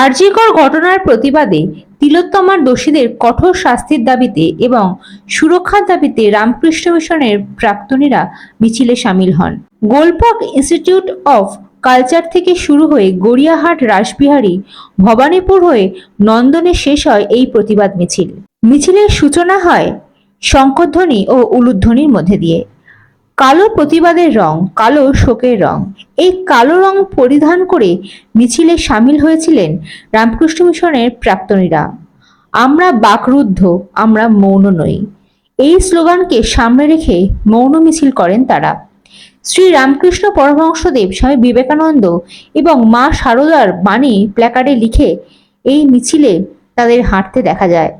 আরজিকর ঘটনার প্রতিবাদে তিলোত্তমার দোষীদের কঠোর শাস্তির দাবিতে এবং সুরক্ষার দাবিতে রামকৃষ্ণ মিশনের প্রাক্তনীরা মিছিলে সামিল হন। গোলপাক ইনস্টিটিউট অফ কালচার থেকে শুরু হয়ে গড়িয়াহাট, রাসবিহারী, ভবানীপুর হয়ে নন্দনে শেষ হয় এই প্রতিবাদ মিছিল। মিছিলের সূচনা হয় শঙ্করধ্বনি ও উলুধ্বনির মধ্যে দিয়ে। কালো প্রতিবাদের রং, কালো শোকের রং। এই কালো রং পরিধান করে মিছিলে সামিল হয়েছিলেন রামকৃষ্ণ মিশনের প্রাক্তনীরা। আমরা বাকরুদ্ধ, আমরা মৌন নই। এই স্লোগানকে সামনে রেখে মৌন মিছিল করেন তারা। শ্রী রামকৃষ্ণ পরমহংসদেব স্বামী বিবেকানন্দ এবং মা শারদার বাণী প্ল্যাকার্ডে লিখে এই মিছিলে তাদের হাঁটতে দেখা যায়।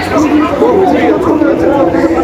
Thank you.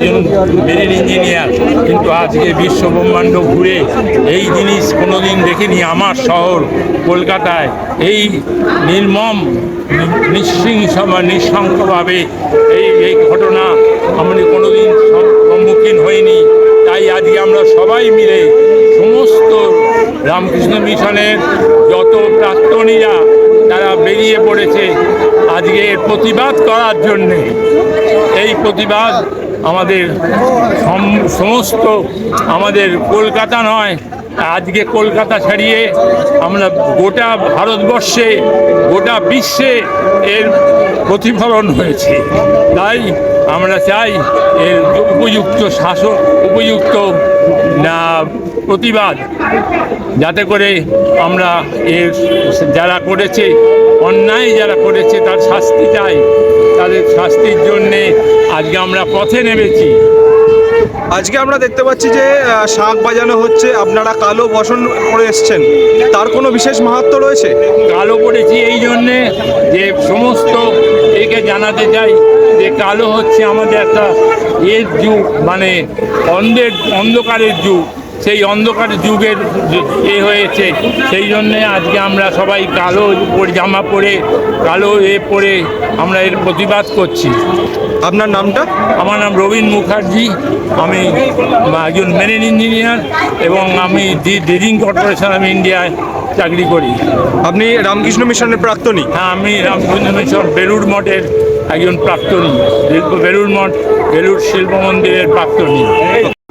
একজন মেরিন ইঞ্জিনিয়ার, কিন্তু আজকে বিশ্ব ব্রহ্মাণ্ড ঘুরে এই জিনিস কোনোদিন দেখিনি আমার শহর কলকাতায়। এই নির্মম নিঃসিংস বা নিঃশঙ্কভাবে এই এই ঘটনা আমি কোনোদিন সম- সম্মুখীন হইনি। তাই আজকে আমরা সবাই মিলে সমস্ত রামকৃষ্ণ মিশনের যত প্রাক্তনীরা, তারা বেরিয়ে পড়েছে আজকে প্রতিবাদ করার জন্যে। এই প্রতিবাদ আমাদের সম- সমস্ত আমাদের কলকাতা নয় আজকে কলকাতা ছাড়িয়ে আমরা গোটা ভারতবর্ষে, গোটা বিশ্বে এর প্রতিফলন হয়েছে। তাই আমরা চাই এর উপযুক্ত শাসন উপযুক্ত, না, প্রতিবাদ, যাতে করে আমরা এর যারা করেছে, অন্যায় যারা করেছে, তার শাস্তি চাই। তাদের শাস্তির জন্যে আজকে আমরা পথে নেমেছি। আজকে আমরা দেখতে পাচ্ছি যে শাঁখ বাজানো হচ্ছে। আপনারা কালো বসন করে এসছেন। তার কোনো বিশেষ মাহাত্ম রয়েছে? কালো পড়েছি এই জন্যে যে সমস্ত একে জানাতে চাই যে, কালো হচ্ছে আমাদের একটা এর যুগ মানে অন্ধের, অন্ধকারের যুগ। সেই অন্ধকার যুগের যে এ হয়েছে সেই জন্যে আজকে আমরা সবাই কালো জামা পরে কালো এ পরে আমরা এর প্রতিবাদ করছি। আপনার নামটা? আমার নাম রবীন মুখার্জি। আমি একজন মেরিন ইঞ্জিনিয়ার এবং আমি দি ডিজিং কর্পোরেশন অফ ইন্ডিয়ায় চাকরি করি। আপনি রামকৃষ্ণ মিশনের প্রাক্তনী? হ্যাঁ আমি রামচন্দ্র মিশন বেলুর মঠের একজন প্রাক্তনী বেলুর মঠ বেলুর শিল্প মন্দিরের প্রাক্তনী।